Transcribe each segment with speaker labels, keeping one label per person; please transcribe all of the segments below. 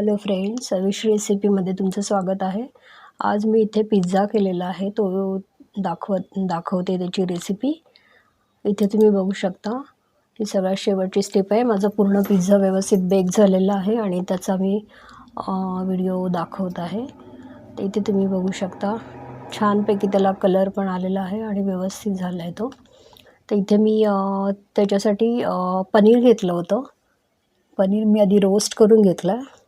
Speaker 1: Hello friends wish रेसिपीमध्ये तुमचं स्वागत आहे. आज मी इथे पिझ्झा केलेला आहे. तो दाखवत दाखवते त्याची रेसिपी इथे तुम्ही बघू शकता. ही सगळ्यात शेवटची स्टेप आहे. माझा पूर्ण पिझ्झा व्यवस्थित बेक झालेला आहे आणि त्याचा मी व्हिडिओ दाखवत आहे. तर इथे तुम्ही बघू शकता. छानपैकी त्याला कलर पण आलेला आहे आणि व्यवस्थित झाला आहे तो. तर इथे मी त्याच्यासाठी पनीर घेतलं होतं. पनीर मी आधी रोस्ट करून घेतलं आहे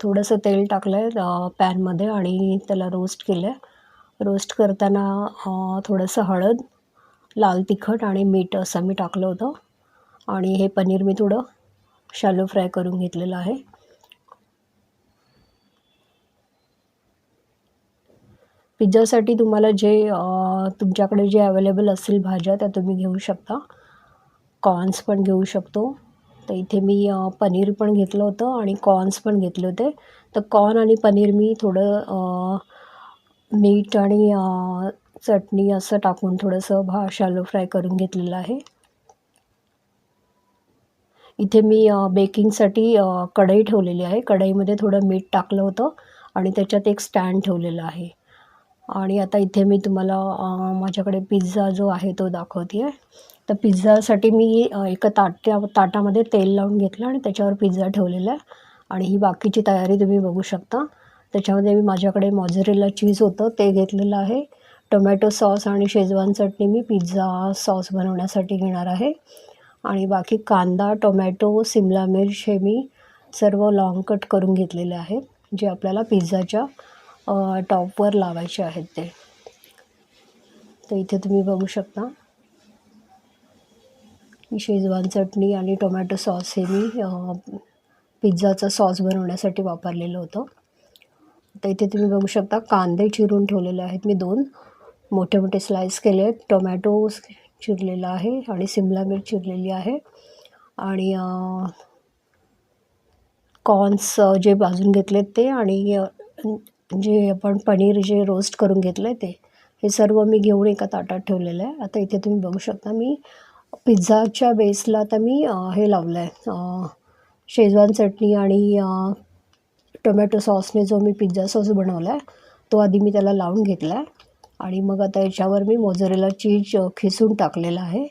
Speaker 1: थोडंसं तेल टाकलं आहे पॅनमध्ये आणि त्याला रोस्ट केलं आहे रोस्ट करताना थोडंसं हळद लाल तिखट आणि मीठ असं मी टाकलं होतं. आणि हे पनीर मी थोडं शालो फ्राय करून घेतलेलं आहे. पिझ्झासाठी तुम्हाला जे तुमच्याकडे जे अवेलेबल असतील भाज्या त्या तुम्ही घेऊ शकता. कॉर्न्स पण घेऊ शकतो. तर इथे मी पनीर पण घेतलं होतं आणि कॉर्न्स पण घेतले होते. तर कॉर्न आणि पनीर मी थोडं मीठ आणि चटणी असं टाकून थोडंसं भा शालो फ्राय करून घेतलेलं आहे. इथे मी बेकिंगसाठी कढई ठेवलेली आहे. कढईमध्ये थोडं मीठ टाकलं होतं आणि त्याच्यात एक स्टँड ठेवलेलं आहे. आणि आता इथे मी तुम्हाला माझ्याकडे पिझ्झा जो आहे तो दाखवते आहे तर पिझ्झासाठी मी एका ताट्या ताटामध्ये तेल लावून घेतलं आणि त्याच्यावर पिझ्झा ठेवलेला आहे. आणि ही बाकीची तयारी तुम्ही बघू शकता. त्याच्यामध्ये मी माझ्याकडे मॉझरेला चीज होतं ते घेतलेलं आहे. टोमॅटो सॉस आणि शेजवान चटणी मी पिझ्झा सॉस बनवण्यासाठी घेणार आहे. आणि बाकी कांदा टोमॅटो सिमला मिर्च हे मी सर्व लाँग कट करून घेतलेले आहेत जे आपल्याला पिझ्झाच्या टॉपवर लावायचे आहेत ते. तर इथे तुम्ही बघू शकता. शेजवान चटणी आणि टोमॅटो सॉस हे मी पिझ्झाचा सॉस बनवण्यासाठी वापरलेलं होतं. तर इथे तुम्ही बघू शकता कांदे चिरून ठेवलेले आहेत मी दोन. मोठे मोठे स्लाईस केले आहेत. टोमॅटो चिरलेला आहे आणि सिमला मिरच चिरलेली आहे. आणि कॉर्न्स जे भाजून घेतलेत ते आणि जे आपण पनीर जे रोस्ट करून घेतलं आहे ते हे सर्व मी घेऊन एका ताटात ठेवलेलं आहे. आता इथे तुम्ही बघू शकता मी पिझ्झाच्या बेसला आता मी हे लावलं आहे शेजवान चटणी आणि टोमॅटो सॉसने जो मी पिझ्झा सॉस बनवला आहे तो आधी मी त्याला लावून घेतला आहे आणि मग आता याच्यावर मी मोझरेला चीज खिसून टाकलेला आहे.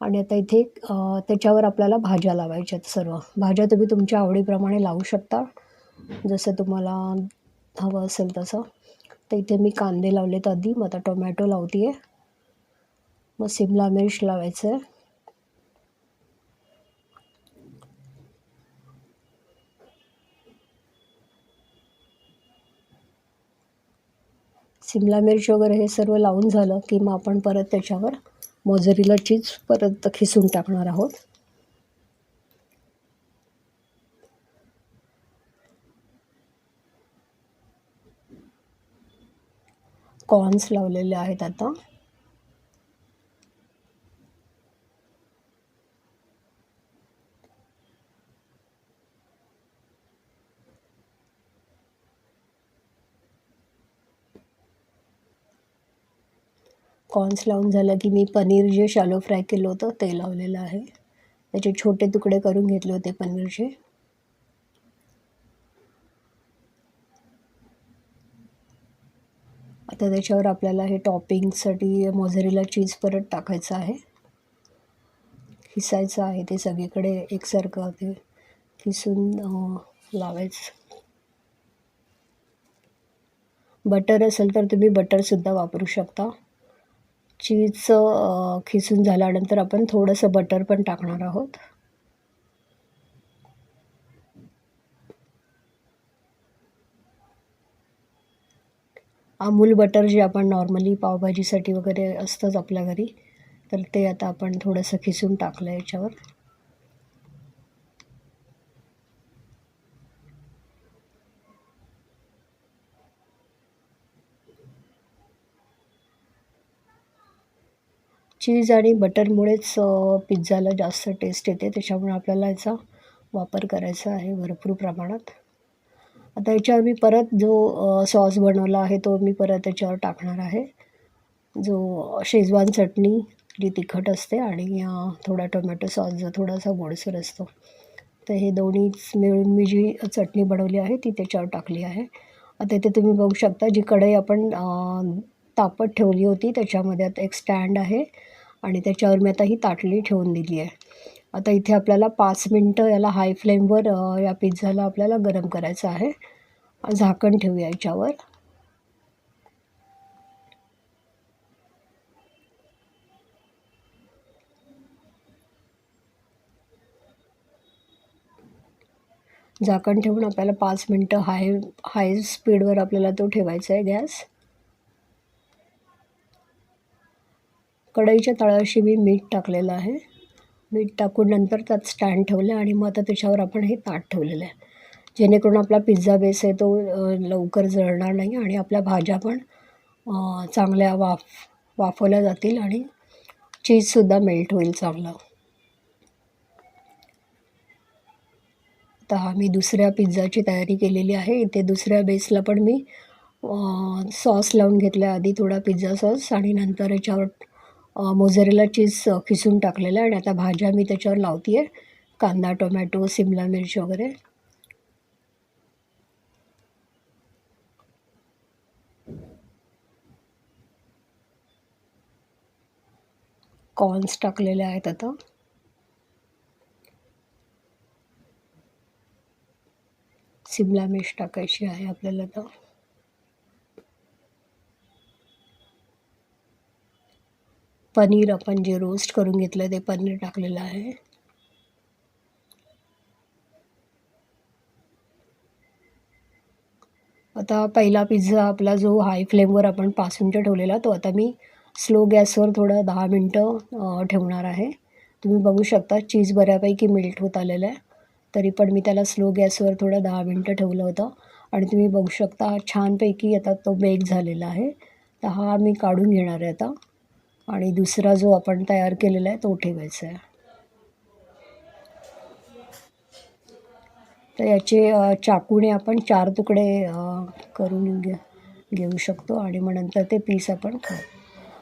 Speaker 1: आणि आता इथे त्याच्यावर आपल्याला भाज्या लावायच्या आहेत सर्व. भाज्या तुम्ही तुमच्या आवडीप्रमाणे लावू शकता. जसं तुम्हाला हवं असेल तसं. तर इथे मी कांदे लावलेत आधी. मग आता टोमॅटो लावते आहे मग सिमला मिर्च लावायचं आहे सिमला मिर्च वगैरे हे सर्व लावून झालं की मग आपण परत त्याच्यावर मोजरीला चीज परत खिसून टाकणार आहोत. कॉर्न्स लावलेले आहेत आता. कॉर्न्स लावून झालं की मी पनीर जे शालो फ्राय केलं होतं ते लावलेलं आहे. त्याचे छोटे तुकडे करून घेतले होते पनीरचे. आता त्याच्यावर आपल्याला हे टॉपिंगसाठी मोझरीला चीज परत टाकायचं आहे. खिसायचं आहे ते सगळीकडे एकसारखं ते खिसून लावायचं. बटर असेल तर तुम्ही बटरसुद्धा वापरू शकता. चीज खिसून झाल्यानंतर आपण थोडंसं बटर पण टाकणार आहोत. अमूल बटर जे आपण नॉर्मली पावभाजीसाठी वगैरे असतंच आपल्या घरी तर ते आता आपण थोडंसं खिसून टाकलं याच्यावर. चीज आणि बटरमुळेच पिझ्झाला जास्त टेस्ट येते त्याच्यामुळे आपल्याला याचा वापर करायचा आहे भरपूर प्रमाणात. आता याच्यावर मी परत जो सॉस बनवला आहे तो मी परत त्याच्यावर टाकणार आहे. जो शेजवान चटणी जी तिखट असते आणि थोडा टोमॅटो सॉस जो थोडासा गोडसर असतो. तर हे दोन्हीच मिळून मी जी चटणी बनवली आहे ती त्याच्यावर टाकली आहे. आता इथे तुम्ही बघू शकता जी कढई आपण तापत ठेवली होती त्याच्यामध्ये आता एक स्टँड आहे आणि त्याच्यावर मी आता ही ताटली ठेवून दिली आहे. आता इथे आपल्याला पाच मिनटं याला हाय फ्लेमवर या पिझ्झाला आपल्याला गरम करायचं आहे. झाकण ठेवूया याच्यावर. झाकण ठेवून आपल्याला पाच मिनटं हाय हाय स्पीडवर आपल्याला तो ठेवायचा आहे गॅस. कढईच्या तळाशी मी मीठ टाकलेलं आहे. मीठ टाकून नंतर त्यात स्टँड ठेवलं आणि मग आता त्याच्यावर आपण हे ताट ठेवलेलं आहे. जेणेकरून आपला पिझ्झा बेस आहे तो लवकर जळणार नाही आणि आपल्या भाज्या पण चांगल्या वाफ वाफवल्या जातील आणि चीजसुद्धा मेल्ट होईल चांगलं. आता हा मी दुसऱ्या पिझ्झाची तयारी केलेली आहे. इथे दुसऱ्या बेसला पण मी सॉस लावून घेतला आधी थोडा पिझ्झा सॉस आणि नंतर याच्यावर मोझरेला चीज खिसून टाकलेला आहे आणि आता भाज्या मी त्याच्यावर लावते आहे कांदा टोमॅटो सिमला मिरची वगैरे. कॉर्न्स टाकलेले आहेत आता. सिमला मिर्च टाकायची आहे आपल्याला तर पनीर आपण जे रोस्ट करून घेतलं ते पनीर टाकलेलं आहे. आता पहिला पिझ्झा आपला जो हाय फ्लेमवर आपण पाच मिनटं ठेवलेला तो आता मी स्लो गॅसवर थोडं दहा मिनटं ठेवणार आहे. तुम्ही बघू शकता चीज बऱ्यापैकी मेल्ट होत आलेलं आहे. तरी पण मी त्याला स्लो गॅसवर थोडं दहा मिनटं ठेवलं होतं. आणि तुम्ही बघू शकता छानपैकी आता तो बेक झालेला आहे. तर हा मी काढून घेणार आहे आता. आणि दुसरा जो आपण तयार केलेला आहे तो ठेवायचा आहे. तर याचे चाकूने आपण चार तुकडे करून घे घेऊ शकतो आणि मग नंतर ते पीस आपण खाऊ.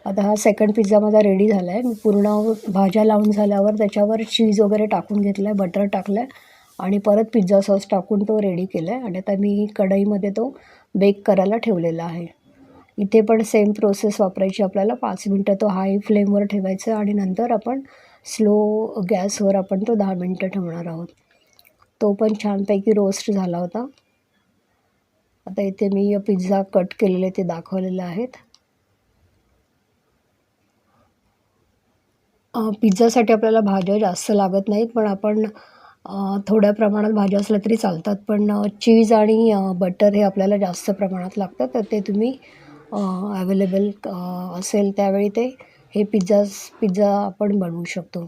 Speaker 1: आता हा सेकंड पिझ्झा माझा रेडी झाला आहे मी पूर्ण भाज्या लावून झाल्यावर त्याच्यावर चीज वगैरे टाकून घेतलं आहे बटर टाकलं आहे आणि परत पिझ्झा सॉस टाकून तो रेडी केला आहे आणि आता मी कढईमध्ये तो बेक करायला ठेवलेला आहे. इथे पण सेम प्रोसेस वापरायची आपल्याला. पाच मिनटं तो हाय फ्लेमवर ठेवायचं आणि नंतर आपण स्लो गॅसवर आपण तो दहा मिनटं ठेवणार आहोत. तो पण छानपैकी रोस्ट झाला होता. आता इथे मी पिझ्झा कट केलेले ते दाखवलेले आहेत. पिझ्झासाठी आपल्याला भाज्या जास्त लागत नाहीत पण आपण थोड्या प्रमाणात भाज्या असल्या तरी चालतात. पण चीज आणि बटर हे आपल्याला जास्त प्रमाणात लागतं तर ते तुम्ही अवेलेबल असेल त्यावेळी ते हे पिझ्झाज पिझ्झा आपण बनवू शकतो.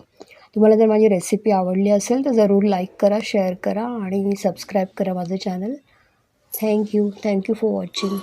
Speaker 1: तुम्हाला जर माझी रेसिपी आवडली असेल तर जरूर लाईक करा शेअर करा आणि सबस्क्राईब करा माझं channel thank you thank you for watching